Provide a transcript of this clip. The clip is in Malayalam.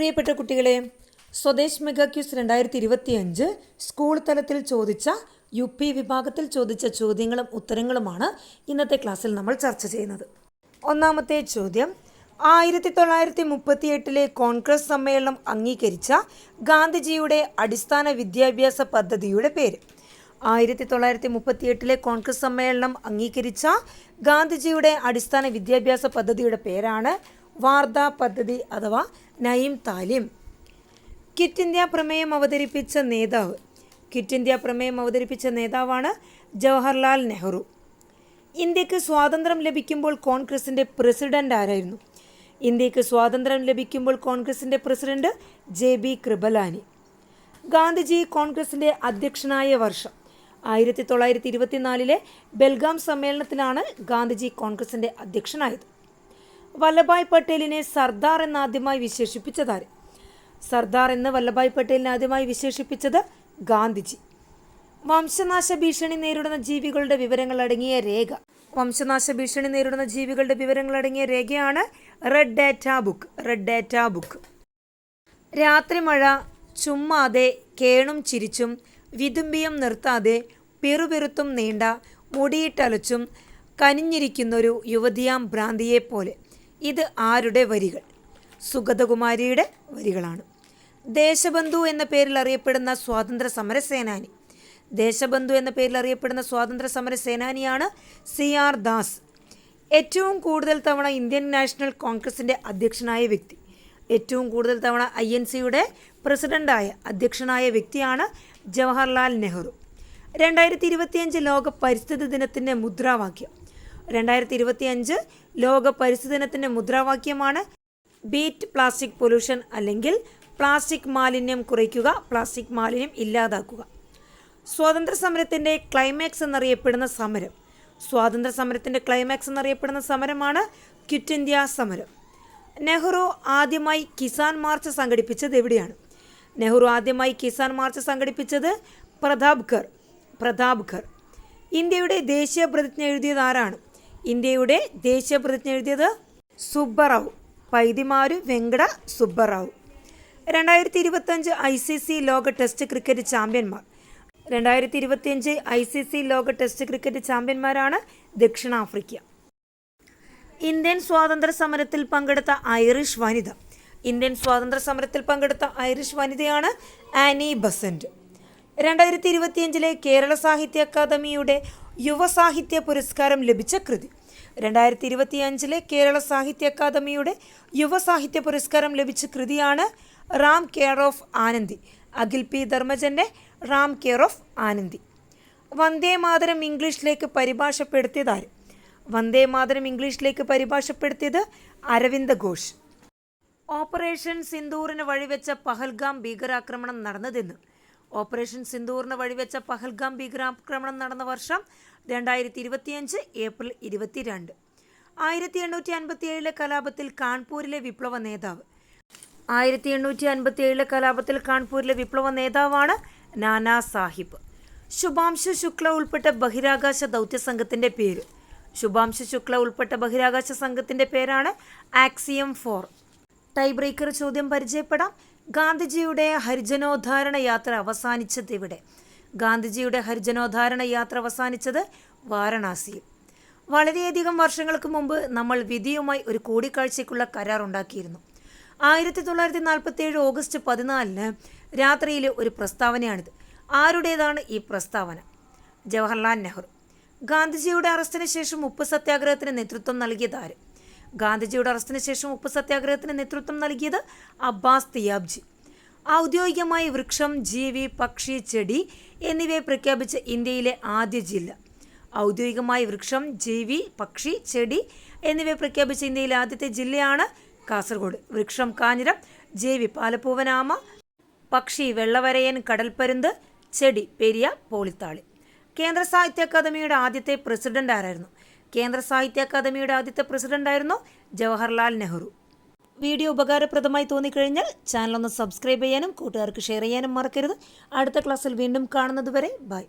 പ്രിയപ്പെട്ട കുട്ടികളെ സ്വദേശ് മെഗാ ക്യൂസ് രണ്ടായിരത്തി ഇരുപത്തി അഞ്ച് സ്കൂൾ തലത്തിൽ ചോദിച്ച യു പി വിഭാഗത്തിൽ ചോദിച്ച ചോദ്യങ്ങളും ഉത്തരങ്ങളുമാണ് ഇന്നത്തെ ക്ലാസ്സിൽ നമ്മൾ ചർച്ച ചെയ്യുന്നത്. ഒന്നാമത്തെ ചോദ്യം ആയിരത്തി തൊള്ളായിരത്തി മുപ്പത്തി എട്ടിലെ കോൺഗ്രസ് സമ്മേളനം അംഗീകരിച്ച ഗാന്ധിജിയുടെ അടിസ്ഥാന വിദ്യാഭ്യാസ പദ്ധതിയുടെ പേര്. ആയിരത്തി തൊള്ളായിരത്തി മുപ്പത്തി എട്ടിലെ കോൺഗ്രസ് സമ്മേളനം അംഗീകരിച്ച ഗാന്ധിജിയുടെ അടിസ്ഥാന വിദ്യാഭ്യാസ പദ്ധതിയുടെ പേരാണ് വാർധ പദ്ധതി അഥവാ നയിം താലിം. കിറ്റ് ഇന്ത്യ പ്രമേയം അവതരിപ്പിച്ച നേതാവ്. കിറ്റ് ഇന്ത്യ പ്രമേയം അവതരിപ്പിച്ച നേതാവാണ് ജവഹർലാൽ നെഹ്റു. ഇന്ത്യയ്ക്ക് സ്വാതന്ത്ര്യം ലഭിക്കുമ്പോൾ കോൺഗ്രസിന്റെ പ്രസിഡന്റ് ആരായിരുന്നു? ഇന്ത്യയ്ക്ക് സ്വാതന്ത്ര്യം ലഭിക്കുമ്പോൾ കോൺഗ്രസിന്റെ president J B Kripalani. Gandhiji കോൺഗ്രസിന്റെ അധ്യക്ഷനായ വർഷം. ആയിരത്തി തൊള്ളായിരത്തി ഇരുപത്തിനാലിലെ ബെൽഗാം സമ്മേളനത്തിലാണ് ഗാന്ധിജി കോൺഗ്രസിന്റെ അധ്യക്ഷനായത്. വല്ലഭായ് പട്ടേലിനെ സർദാർ എന്നാദ്യമായി വിശേഷിപ്പിച്ചതാര്? സർദാർ എന്ന് വല്ലഭായ് പട്ടേലിനെ ആദ്യമായി വിശേഷിപ്പിച്ചത് ഗാന്ധിജി. വംശനാശ ഭീഷണി നേരിടുന്ന ജീവികളുടെ വിവരങ്ങൾ അടങ്ങിയ രേഖ. വംശനാശ ഭീഷണി നേരിടുന്ന ജീവികളുടെ വിവരങ്ങൾ അടങ്ങിയ രേഖയാണ് red data book red data book രാത്രി മഴ ചുമ്മാതെ കേണും ചിരിച്ചും വിതുമ്പിയും നിർത്താതെ പിറുപിറുത്തും നീണ്ട മുടിയിട്ടലച്ചും കനിഞ്ഞിരിക്കുന്നൊരു യുവതിയാം ഭ്രാന്തിയെപ്പോലെ. ഇത് ആരുടെ വരികൾ? സുഗതകുമാരിയുടെ വരികളാണ്. ദേശബന്ധു എന്ന പേരിൽ അറിയപ്പെടുന്ന സ്വാതന്ത്ര്യ സമര സേനാനി. ദേശബന്ധു എന്ന പേരിൽ അറിയപ്പെടുന്ന സ്വാതന്ത്ര്യ സമര സേനാനിയാണ് സി ആർ ദാസ്. ഏറ്റവും കൂടുതൽ തവണ ഇന്ത്യൻ നാഷണൽ കോൺഗ്രസിന്റെ അധ്യക്ഷനായ വ്യക്തി. ഏറ്റവും കൂടുതൽ തവണ ഐ എൻ സിയുടെ പ്രസിഡന്റായ അധ്യക്ഷനായ വ്യക്തിയാണ് ജവഹർലാൽ നെഹ്റു. രണ്ടായിരത്തി ഇരുപത്തിയഞ്ച് ലോക പരിസ്ഥിതി ദിനത്തിന്റെ മുദ്രാവാക്യം. രണ്ടായിരത്തി ഇരുപത്തി അഞ്ച് ലോക പരിസ്ഥിതി ദിനത്തിന്റെ മുദ്രാവാക്യമാണ് ബീറ്റ് പ്ലാസ്റ്റിക് പൊല്യൂഷൻ അല്ലെങ്കിൽ പ്ലാസ്റ്റിക് മാലിന്യം കുറയ്ക്കുക പ്ലാസ്റ്റിക് മാലിന്യം ഇല്ലാതാക്കുക. സ്വാതന്ത്ര്യ സമരത്തിന്റെ ക്ലൈമാക്സ് എന്നറിയപ്പെടുന്ന സമരം. സ്വാതന്ത്ര്യ സമരത്തിന്റെ ക്ലൈമാക്സ് എന്നറിയപ്പെടുന്ന സമരമാണ് ക്വിറ്റ് ഇന്ത്യ സമരം. നെഹ്റു ആദ്യമായി കിസാൻ മാർച്ച് സംഘടിപ്പിച്ചത് എവിടെയാണ്? നെഹ്റു ആദ്യമായി കിസാൻ മാർച്ച് സംഘടിപ്പിച്ചത് പ്രതാപ്ഗർ പ്രതാപ്ഗർ. ഇന്ത്യയുടെ ദേശീയ പ്രതിജ്ഞ എഴുതിയത് ആരാണ്? ഇന്ത്യയുടെ ദേശീയ പ്രതിജ്ഞ എഴുതിയത് സുബ്ബറാവു. പൈതിമാരു വെങ്കട സുബ്ബറാവു. രണ്ടായിരത്തി ഇരുപത്തഞ്ച് ഐ സി സി ലോക ടെസ്റ്റ് ക്രിക്കറ്റ് ചാമ്പ്യന്മാർ. രണ്ടായിരത്തി ഇരുപത്തിയഞ്ച് ഐ സി സി ലോക ടെസ്റ്റ് ക്രിക്കറ്റ് ചാമ്പ്യന്മാരാണ് ദക്ഷിണാഫ്രിക്ക. ഇന്ത്യൻ സ്വാതന്ത്ര്യ സമരത്തിൽ പങ്കെടുത്ത ഐറിഷ് വനിത. ഇന്ത്യൻ സ്വാതന്ത്ര്യ സമരത്തിൽ പങ്കെടുത്ത ഐറിഷ് വനിതയാണ് ആനി ബസന്റ്. രണ്ടായിരത്തി ഇരുപത്തിയഞ്ചിലെ കേരള സാഹിത്യ അക്കാദമിയുടെ യുവസാഹിത്യ പുരസ്കാരം ലഭിച്ച കൃതി. രണ്ടായിരത്തി ഇരുപത്തിയഞ്ചിലെ കേരള സാഹിത്യ അക്കാദമിയുടെ യുവസാഹിത്യ പുരസ്കാരം ലഭിച്ച കൃതിയാണ് Ram care of Anandi. Akhil P ധർമ്മജന്റെ Ram care of Anandi. Vande Mataram ഇംഗ്ലീഷിലേക്ക് പരിഭാഷപ്പെടുത്തിയതാര്? വന്ദേ മാതരം ഇംഗ്ലീഷിലേക്ക് പരിഭാഷപ്പെടുത്തിയത് അരവിന്ദ ഘോഷ്. ഓപ്പറേഷൻ സിന്ദൂറിന് വഴിവെച്ച പഹൽഗാം ഭീകരാക്രമണം നടന്നതെന്ന് ഓപ്പറേഷൻ സിന്ദൂറിന് വഴിവെച്ച പഹൽഗാം ഭീകരാക്രമണം നടന്ന വർഷം രണ്ടായിരത്തി ഇരുപത്തിയഞ്ച് ഏപ്രിൽ ഇരുപത്തിരണ്ട്. ആയിരത്തി എണ്ണൂറ്റി അൻപത്തി ഏഴിലെ കലാപത്തിൽ കാൺപൂരിലെ വിപ്ലവ നേതാവ്. ആയിരത്തി എണ്ണൂറ്റി അൻപത്തി ഏഴിലെ കലാപത്തിൽ കാൺപൂരിലെ വിപ്ലവ നേതാവാണ് നാനാ സാഹിബ്. ശുഭാംശു ശുക്ല ഉൾപ്പെട്ട ബഹിരാകാശ ദൗത്യ സംഘത്തിന്റെ പേര്. ശുഭാംശു ശുക്ല ഉൾപ്പെട്ട ബഹിരാകാശ സംഘത്തിന്റെ പേരാണ് ആക്സിയം ഫോർ. ടൈ ബ്രേക്കർ ചോദ്യം പരിചയപ്പെടാം. ഗാന്ധിജിയുടെ ഹരിജനോദ്ധാരണ യാത്ര അവസാനിച്ചത് ഇവിടെ ഗാന്ധിജിയുടെ ഹരിജനോദ്ധാരണ യാത്ര അവസാനിച്ചത് വാരണാസിയിൽ. വളരെയധികം വർഷങ്ങൾക്ക് മുമ്പ് നമ്മൾ വിധിയുമായി ഒരു കൂടിക്കാഴ്ചയ്ക്കുള്ള കരാർ ഉണ്ടാക്കിയിരുന്നു. ആയിരത്തി തൊള്ളായിരത്തി നാൽപ്പത്തി ഏഴ് ഓഗസ്റ്റ് പതിനാലിന് രാത്രിയിലെ ഒരു പ്രസ്താവനയാണിത്. ആരുടേതാണ് ഈ പ്രസ്താവന? ജവഹർലാൽ നെഹ്റു. ഗാന്ധിജിയുടെ അറസ്റ്റിന് ശേഷം ഉപ്പ് സത്യാഗ്രഹത്തിന് നേതൃത്വം നൽകിയത് ആര്? ഗാന്ധിജിയുടെ അറസ്റ്റിന് ശേഷം ഉപ്പ് സത്യാഗ്രഹത്തിന് നേതൃത്വം നൽകിയത് അബ്ബാസ് തിയാബ്ജി. ഔദ്യോഗികമായി വൃക്ഷം ജീവി പക്ഷി ചെടി എന്നിവയെ പ്രഖ്യാപിച്ച ഇന്ത്യയിലെ ആദ്യ ജില്ല. ഔദ്യോഗികമായി വൃക്ഷം ജീവി പക്ഷി ചെടി എന്നിവയെ പ്രഖ്യാപിച്ച ഇന്ത്യയിലെ ആദ്യത്തെ ജില്ലയാണ് കാസർഗോഡ്. വൃക്ഷം കാഞ്ഞിരം ജീവി പാലപ്പൂവനാമ പക്ഷി വെള്ളവരയൻ കടൽപ്പരുന്ത് ചെടി പെരിയ പോളിത്താളി. കേന്ദ്ര സാഹിത്യ അക്കാദമിയുടെ ആദ്യത്തെ പ്രസിഡന്റ് ആരായിരുന്നു? കേന്ദ്ര സാഹിത്യ അക്കാദമിയുടെ ആദ്യത്തെ പ്രസിഡന്റായിരുന്നു ജവഹർലാൽ നെഹ്റു. വീഡിയോ ഉപകാരപ്രദമായി തോന്നിക്കഴിഞ്ഞാൽ ചാനൽ ഒന്ന് സബ്സ്ക്രൈബ് ചെയ്യാനും കൂട്ടുകാർക്ക് ഷെയർ ചെയ്യാനും മറക്കരുത്. അടുത്ത ക്ലാസ്സിൽ വീണ്ടും കാണുന്നതുവരെ ബൈ.